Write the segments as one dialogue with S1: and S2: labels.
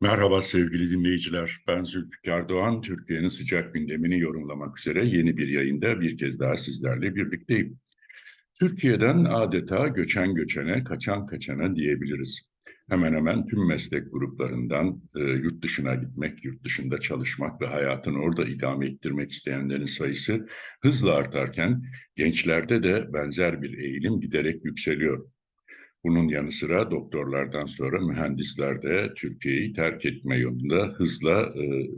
S1: Merhaba sevgili dinleyiciler. Ben Zülfikar Doğan. Türkiye'nin sıcak gündemini yorumlamak üzere yeni bir yayında bir kez daha sizlerle birlikteyim. Türkiye'den adeta göçen göçene, kaçan kaçana diyebiliriz. Hemen hemen tüm meslek gruplarından e, yurt dışına gitmek, yurt dışında çalışmak ve hayatını orada idame ettirmek isteyenlerin sayısı hızla artarken gençlerde de benzer bir eğilim giderek yükseliyor. Bunun yanı sıra doktorlardan sonra mühendisler de Türkiye'yi terk etme yolunda hızla e,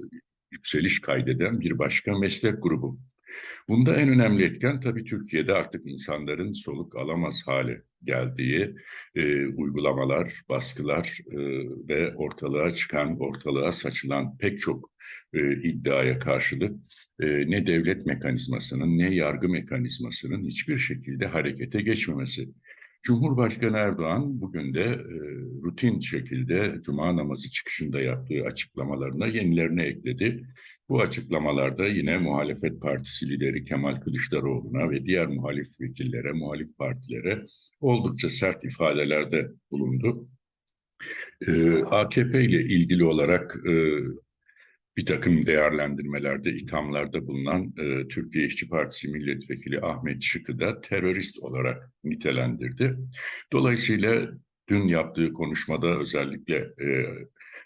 S1: yükseliş kaydeden bir başka meslek grubu. Bunda en önemli etken tabii Türkiye'de artık insanların soluk alamaz hale geldiği e, uygulamalar, baskılar e, ve ortalığa çıkan, ortalığa saçılan pek çok e, iddiaya karşılık e, ne devlet mekanizmasının ne yargı mekanizmasının hiçbir şekilde harekete geçmemesi. Cumhurbaşkanı Erdoğan bugün de e, rutin şekilde Cuma namazı çıkışında yaptığı açıklamalarına yenilerini ekledi. Bu açıklamalarda yine muhalefet partisi lideri Kemal Kılıçdaroğlu'na ve diğer muhalif vekillere, muhalif partilere oldukça sert ifadelerde bulundu. E, AKP ile ilgili olarak e, bir takım değerlendirmelerde, ithamlarda bulunan e, Türkiye İşçi Partisi Milletvekili Ahmet Şık'ı da terörist olarak nitelendirdi. Dolayısıyla dün yaptığı konuşmada özellikle e,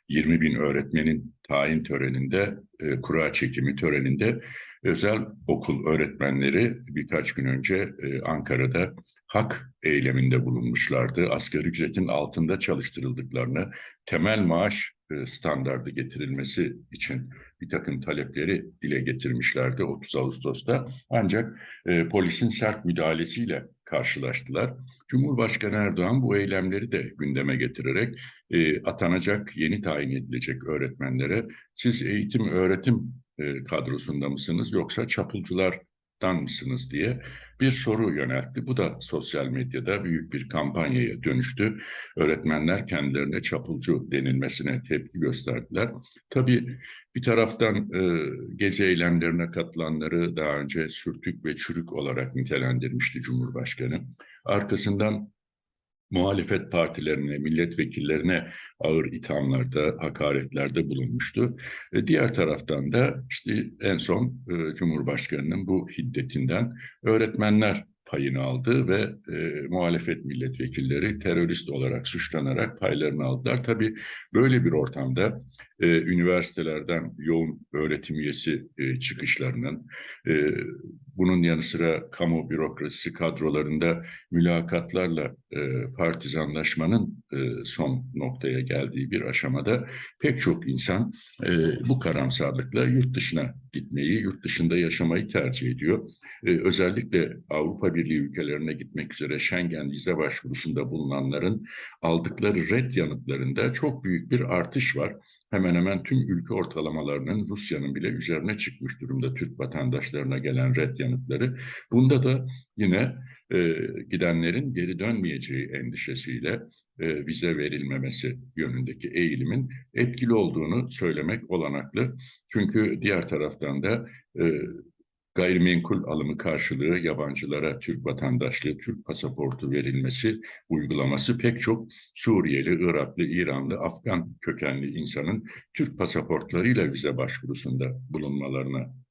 S1: 20 bin öğretmenin tayin töreninde, e, kura çekimi töreninde özel okul öğretmenleri birkaç gün önce e, Ankara'da hak eyleminde bulunmuşlardı. Asgari ücretin altında çalıştırıldıklarını, temel maaş standardı getirilmesi için bir takım talepleri dile getirmişlerdi 30 Ağustos'ta. Ancak e, polisin sert müdahalesiyle karşılaştılar. Cumhurbaşkanı Erdoğan bu eylemleri de gündeme getirerek e, atanacak, yeni tayin edilecek öğretmenlere siz eğitim öğretim e, kadrosunda mısınız yoksa çapulcular dan mısınız diye bir soru yöneltti. Bu da sosyal medyada büyük bir kampanyaya dönüştü. Öğretmenler kendilerine çapulcu denilmesine tepki gösterdiler. Tabii bir taraftan e, gezi eylemlerine katılanları daha önce sürtük ve çürük olarak nitelendirmişti Cumhurbaşkanı. Arkasından muhalefet partilerine, milletvekillerine ağır ithamlarda, hakaretlerde bulunmuştu. E, diğer taraftan da işte en son e, Cumhurbaşkanı'nın bu hiddetinden öğretmenler payını aldı ve e, muhalefet milletvekilleri terörist olarak suçlanarak paylarını aldılar. Tabii böyle bir ortamda e, üniversitelerden yoğun öğretim üyesi e, çıkışlarının, e, bunun yanı sıra kamu bürokrasisi kadrolarında mülakatlarla e, partizanlaşmanın e, son noktaya geldiği bir aşamada pek çok insan e, bu karamsarlıkla yurt dışına gitmeyi, yurt dışında yaşamayı tercih ediyor. E, özellikle Avrupa Birliği ülkelerine gitmek üzere Schengen vize başvurusunda bulunanların aldıkları red yanıtlarında çok büyük bir artış var. Hemen hemen tüm ülke ortalamalarının Rusya'nın bile üzerine çıkmış durumda Türk vatandaşlarına gelen red yanıtları. Bunda da yine e, gidenlerin geri dönmeyeceği endişesiyle e, vize verilmemesi yönündeki eğilimin etkili olduğunu söylemek olanaklı. Çünkü diğer taraftan da e, gayrimenkul alımı karşılığı yabancılara Türk vatandaşlığı, Türk pasaportu verilmesi uygulaması pek çok Suriyeli, Iraklı, İranlı, Afgan kökenli insanın Türk pasaportlarıyla vize başvurusunda bulunmalarına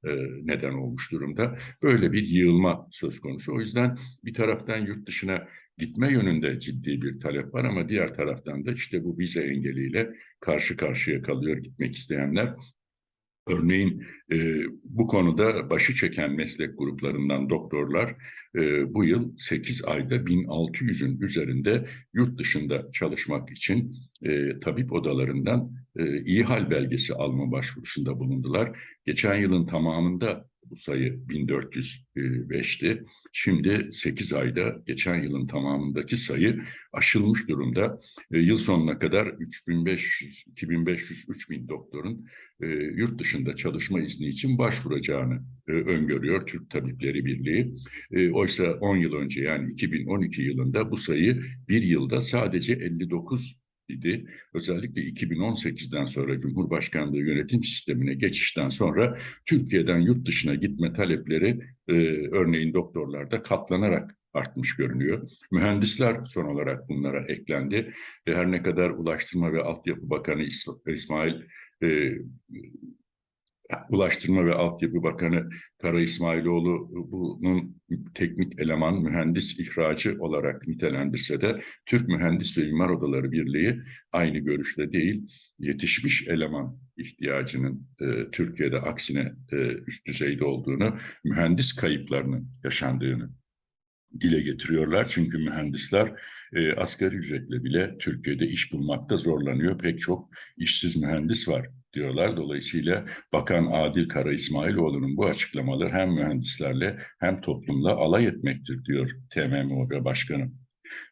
S1: neden olmuş durumda. Böyle bir yığılma söz konusu. O yüzden bir taraftan yurt dışına gitme yönünde ciddi bir talep var ama diğer taraftan da işte bu vize engeliyle karşı karşıya kalıyor gitmek isteyenler. Örneğin e, bu konuda başı çeken meslek gruplarından doktorlar e, bu yıl 8 ayda 1600'ün üzerinde yurt dışında çalışmak için e, tabip odalarından e, iyi hal belgesi alma başvurusunda bulundular. Geçen yılın tamamında bu sayı 1405'ti. Şimdi 8 ayda geçen yılın tamamındaki sayı aşılmış durumda. E, yıl sonuna kadar 3500, 2500, 3000 doktorun e, yurt dışında çalışma izni için başvuracağını e, öngörüyor Türk Tabipleri Birliği. E, oysa 10 yıl önce yani 2012 yılında bu sayı bir yılda sadece 59 idi. Özellikle 2018'den sonra Cumhurbaşkanlığı yönetim sistemine geçişten sonra Türkiye'den yurt dışına gitme talepleri e, örneğin doktorlarda katlanarak artmış görünüyor. Mühendisler son olarak bunlara eklendi. Ve her ne kadar Ulaştırma ve Altyapı Bakanı İsmail e, Ulaştırma ve Altyapı Bakanı Kara İsmailoğlu bunun teknik eleman, mühendis ihracı olarak nitelendirse de Türk Mühendis ve Mimar Odaları Birliği aynı görüşte değil, yetişmiş eleman ihtiyacının e, Türkiye'de aksine e, üst düzeyde olduğunu, mühendis kayıplarının yaşandığını dile getiriyorlar. Çünkü mühendisler e, asgari ücretle bile Türkiye'de iş bulmakta zorlanıyor. Pek çok işsiz mühendis var diyorlar. Dolayısıyla Bakan Adil Kara İsmailoğlu'nun bu açıklamaları hem mühendislerle hem toplumla alay etmektir diyor TMMOB Başkanı.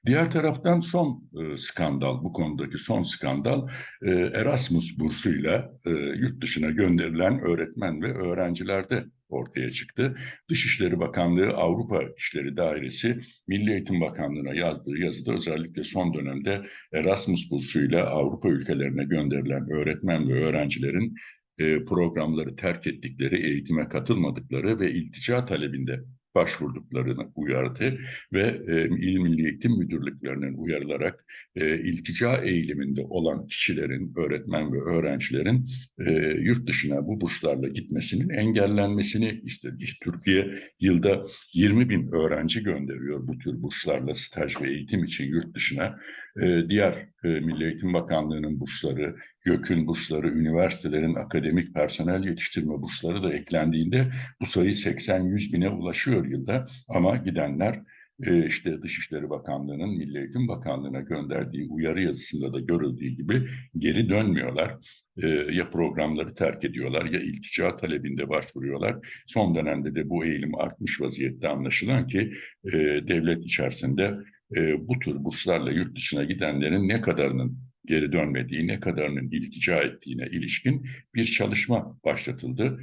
S1: Diğer taraftan son e, skandal, bu konudaki son skandal e, Erasmus bursuyla e, yurt dışına gönderilen öğretmen ve öğrencilerde ortaya çıktı. Dışişleri Bakanlığı Avrupa İşleri Dairesi Milli Eğitim Bakanlığı'na yazdığı yazıda özellikle son dönemde Erasmus bursuyla Avrupa ülkelerine gönderilen öğretmen ve öğrencilerin e, programları terk ettikleri, eğitime katılmadıkları ve iltica talebinde başvurduklarını uyardı ve e, İl Milli Eğitim Müdürlüklerinin uyarılarak e, iltica eğiliminde olan kişilerin, öğretmen ve öğrencilerin e, yurt dışına bu burslarla gitmesinin engellenmesini istedi. Türkiye yılda 20 bin öğrenci gönderiyor bu tür burslarla staj ve eğitim için yurt dışına. E, diğer e, Milli Eğitim Bakanlığı'nın bursları, YÖK'ün bursları, üniversitelerin akademik personel yetiştirme bursları da eklendiğinde bu sayı 80-100 bine ulaşıyor yılda. Ama gidenler e, işte Dışişleri Bakanlığı'nın Milli Eğitim Bakanlığı'na gönderdiği uyarı yazısında da görüldüğü gibi geri dönmüyorlar. Ya programları terk ediyorlar ya iltica talebinde başvuruyorlar. Son dönemde de bu eğilim artmış vaziyette anlaşılan ki devlet içerisinde e, bu tür burslarla yurt dışına gidenlerin ne kadarının geri dönmediği, ne kadarının iltica ettiğine ilişkin bir çalışma başlatıldı.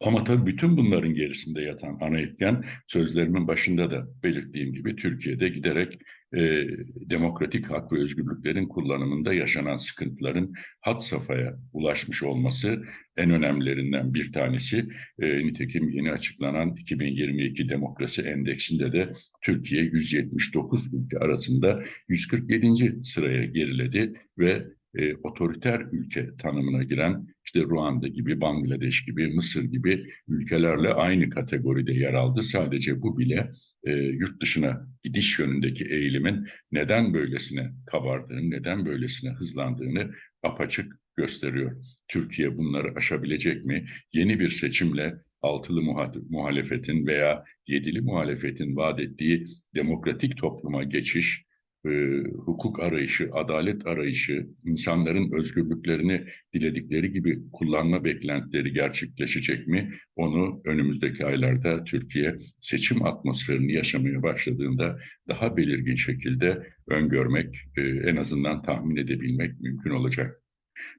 S1: Ama tabii bütün bunların gerisinde yatan ana etken sözlerimin başında da belirttiğim gibi Türkiye'de giderek e, demokratik hak ve özgürlüklerin kullanımında yaşanan sıkıntıların had safhaya ulaşmış olması en önemlilerinden bir tanesi. E, nitekim yeni açıklanan 2022 Demokrasi Endeksinde de Türkiye 179 ülke arasında 147. sıraya geriledi ve e, otoriter ülke tanımına giren işte Ruanda gibi, Bangladeş gibi, Mısır gibi ülkelerle aynı kategoride yer aldı. Sadece bu bile e, yurt dışına gidiş yönündeki eğilimin neden böylesine kabardığını, neden böylesine hızlandığını apaçık gösteriyor. Türkiye bunları aşabilecek mi? Yeni bir seçimle altılı muhalefetin veya yedili muhalefetin vaat ettiği demokratik topluma geçiş, e, hukuk arayışı, adalet arayışı, insanların özgürlüklerini diledikleri gibi kullanma beklentileri gerçekleşecek mi? Onu önümüzdeki aylarda Türkiye seçim atmosferini yaşamaya başladığında daha belirgin şekilde öngörmek, e, en azından tahmin edebilmek mümkün olacak.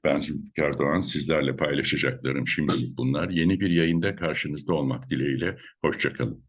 S1: Ben Zülfikar Doğan, sizlerle paylaşacaklarım şimdilik bunlar. Yeni bir yayında karşınızda olmak dileğiyle, hoşçakalın.